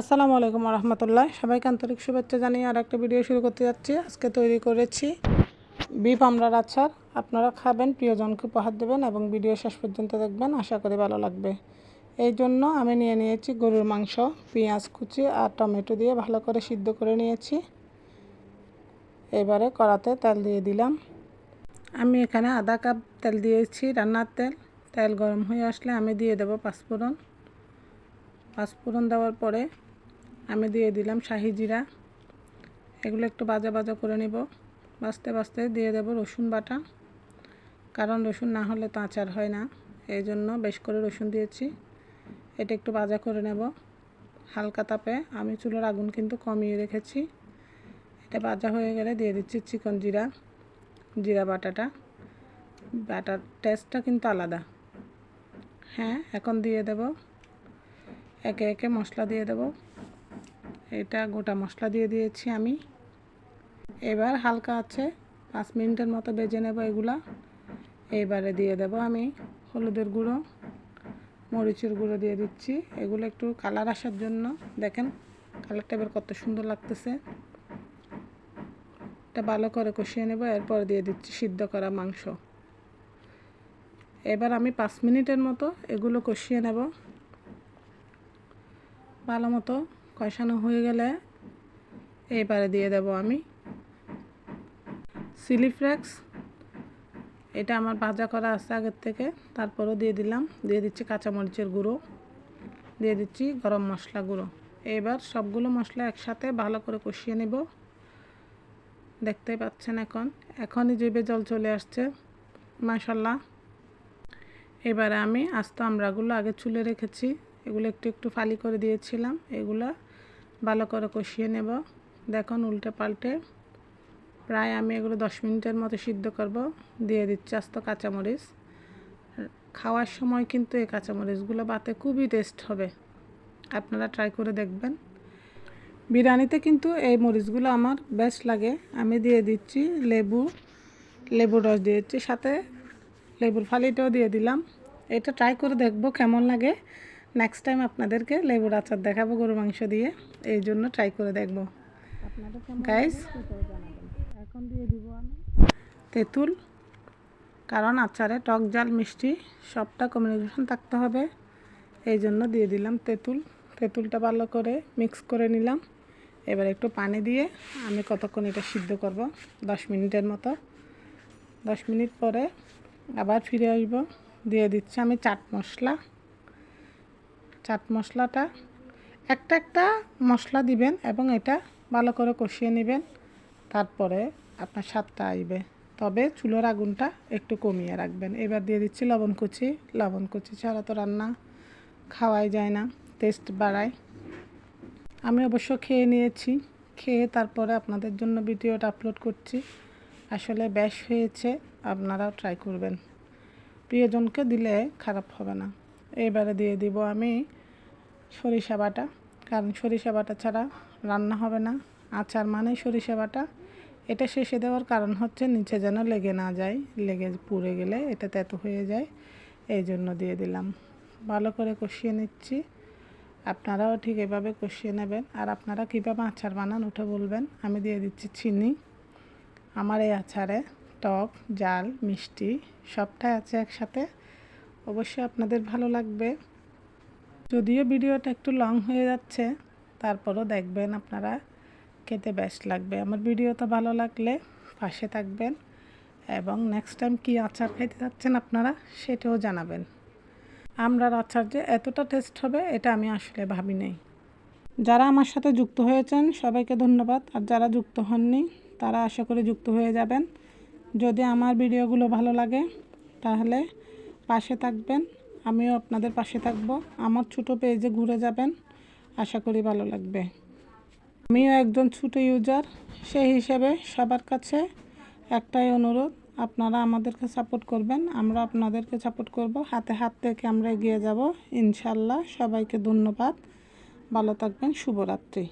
আসসালামু আলাইকুম রহমতুল্লাহ সবাইকে আন্তরিক শুভেচ্ছা জানিয়ে আর একটা ভিডিও শুরু করতে যাচ্ছি। আজকে তৈরি করেছি বিফ আমরার আচার। আপনারা খাবেন, প্রিয়জনকে উপহার দেবেন এবং ভিডিও শেষ পর্যন্ত দেখবেন। আশা করি ভালো লাগবে। এই জন্য আমি নিয়ে নিয়েছি গরুর মাংস, পেঁয়াজ কুচি আর টমেটো দিয়ে ভালো করে সিদ্ধ করে নিয়েছি। এবারে কড়াতে তেল দিয়ে দিলাম। আমি এখানে আধা কাপ তেল দিয়েছি রান্নার তেল। তেল গরম হয়ে আসলে আমি দিয়ে দেবো পাঁচফোড়ন। পাঁচফোড়ন দেওয়ার পরে আমি দিয়ে দিলাম শাহি জিরা। এগুলো একটু বাজা বাজা করে নিব। বাছতে বাছতে দিয়ে দেব রসুন বাটা। কারণ রসুন না হলে তো আচার হয় না। এই জন্য বেশ করে রসুন দিয়েছি। এটা একটু বাজা করে নেব। হালকা তাপে। আমি চুলোর আগুন কিন্তু কমিয়ে রেখেছি। এটা বাজা হয়ে গেলে দিয়ে দিচ্ছি চিকন জিরা। জিরা বাটাটা। বাটার টেস্টটা কিন্তু আলাদা। হ্যাঁ এখন দিয়ে দেব। একে একে মশলা দিয়ে দেব। এটা গোটা মশলা দিয়ে দিয়েছি আমি। এবার হালকা আছে, পাঁচ মিনিটের মতো বেজে নেব এগুলা। এবারে দিয়ে দেব আমি হলুদের গুঁড়ো, মরিচের গুঁড়ো দিয়ে দিচ্ছি। এগুলো একটু কালার আসার জন্য, দেখেন কালারটা এবার কত সুন্দর লাগতেছে। এটা ভালো করে কষিয়ে নেব, এরপর দিয়ে দিচ্ছি সিদ্ধ করা মাংস। এবার আমি পাঁচ মিনিটের মতো এগুলো কষিয়ে নেব। ভালো মতো কষানো হয়ে গেলে এবারে দিয়ে দেব আমি চিলি ফ্লেক্স। এটা আমার ভাজা করা আছে আগের থেকে, তারপরও দিয়ে দিলাম। দিয়ে দিচ্ছি কাঁচামরিচের গুঁড়ো, দিয়ে দিচ্ছি গরম মশলা গুঁড়ো। এবার সবগুলো মশলা একসাথে ভালো করে কষিয়ে নেব। দেখতেই পাচ্ছেন এখন, এখনই জিভে জল চলে আসছে, মাশাল্লাহ। এবারে আমি আস্ত আমরাগুলো আগে চুলে রেখেছি, এগুলো একটু একটু ফালি করে দিয়েছিলাম, এগুলো ভালো করে কষিয়ে নেব। দেখুন, উল্টে পাল্টে প্রায় আমি এগুলো দশ মিনিটের মতো সিদ্ধ করব। দিয়ে দিচ্ছি আস্ত কাঁচামরিচ। খাওয়ার সময় কিন্তু এই কাঁচামরিচগুলো বাতে খুবই টেস্ট হবে। আপনারা ট্রাই করে দেখবেন। বিরিয়ানিতে কিন্তু এই মরিচগুলো আমার বেস্ট লাগে। আমি দিয়ে দিচ্ছি লেবু, লেবুর রস দিয়েছি, সাথে লেবুর ফালিটাও দিয়ে দিলাম। এটা ট্রাই করে দেখব কেমন লাগে। নেক্সট টাইম আপনাদেরকে লেবুর আচার দেখাবো গরু মাংস দিয়ে। এই জন্য ট্রাই করে দেখব। গাইস এখন দিয়ে দিব আমি। তেঁতুল কারণ আচারে টক জাল মিষ্টি সবটা কমিউনিকেশন থাকতে হবে। এই জন্য দিয়ে দিলাম তেঁতুল। তেঁতুলটা ভালো করে মিক্স করে নিলাম। এবার একটু পানি দিয়ে আমি কতক্ষণ এটা সিদ্ধ করব? দশ মিনিটের মতো। দশ মিনিট পরে আবার ফিরে আসব। দিয়ে দিচ্ছি আমি চাট মশলা। চাট মশলাটা। একটা একটা মশলা দিবেন এবং এটা ভালো করে কষিয়ে নেবেন। তারপরে আপনার স্বাদটা আসবে তবে চুলোর আগুনটা একটু কমিয়ে রাখবেন। এবার দিয়ে দিচ্ছি লবণ কুচি। লবণ কুচি ছাড়া তো রান্না খাওয়াই যায় না টেস্ট বাড়ায়। আমি অবশ্য খেয়ে নিয়েছি। খেয়ে তারপরে আপনাদের জন্য ভিডিওটা আপলোড করছি। আসলে বেশ হয়েছে, আপনারাও ট্রাই করবেন। প্রিয়জনকে দিলে খারাপ হবে না। এবারে দিয়ে দিব আমি সরিষা বাটা। কারণ সরিষা বাটা ছাড়া রান্না হবে না। আচার মানে সরিষা বাটা। এটা শেষে দেওয়ার কারণ হচ্ছে নিচে যেন লেগে না যায়। লেগে পুড়ে গেলে এটা তেতো হয়ে যায়। এই জন্য দিয়ে দিলাম। ভালো করে কষিয়ে নিচ্ছি। আপনারাও ঠিক এভাবে কষিয়ে নেবেন। আর আপনারা কীভাবে আচার বানান উঠে বলবেন। আমি দিয়ে দিচ্ছি চিনি। আমার এই আচারে টক, জাল, মিষ্টি সবটাই আছে একসাথে। অবশ্যই আপনাদের ভালো লাগবে। যদিও ভিডিওটা একটু লং হয়ে যাচ্ছে, তারপরও দেখবেন আপনারা খেতে বেস্ট লাগবে। আমার ভিডিওটা ভালো লাগলে পাশে থাকবেন এবং নেক্সট টাইম কী আচার খাইতে যাচ্ছেন আপনারা সেটাও জানাবেন। আমরার আচার যে এতটা টেস্ট হবে, এটা আমি আসলে ভাবি নেই। যারা আমার সাথে যুক্ত হয়েছেন, সবাইকে ধন্যবাদ। আর যারা যুক্ত হননি, তারা আশা করি যুক্ত হয়ে যাবেন। যদি আমার ভিডিওগুলো ভালো লাগে, তাহলে পাশে থাকবেন, আমিও আপনাদের পাশে থাকব। আমার ছোটো পেজে ঘুরে যাবেন, আশা করি ভালো লাগবে। আমিও একজন ছোটো ইউজার সেই হিসেবে সবার কাছে একটাই অনুরোধ, আপনারা আমাদেরকে সাপোর্ট করবেন, আমরা আপনাদেরকে সাপোর্ট করব। হাতে হাত থেকে আমরা এগিয়ে যাব। ইনশাল্লাহ সবাইকে ধন্যবাদ। ভালো থাকবেন, শুভরাত্রি।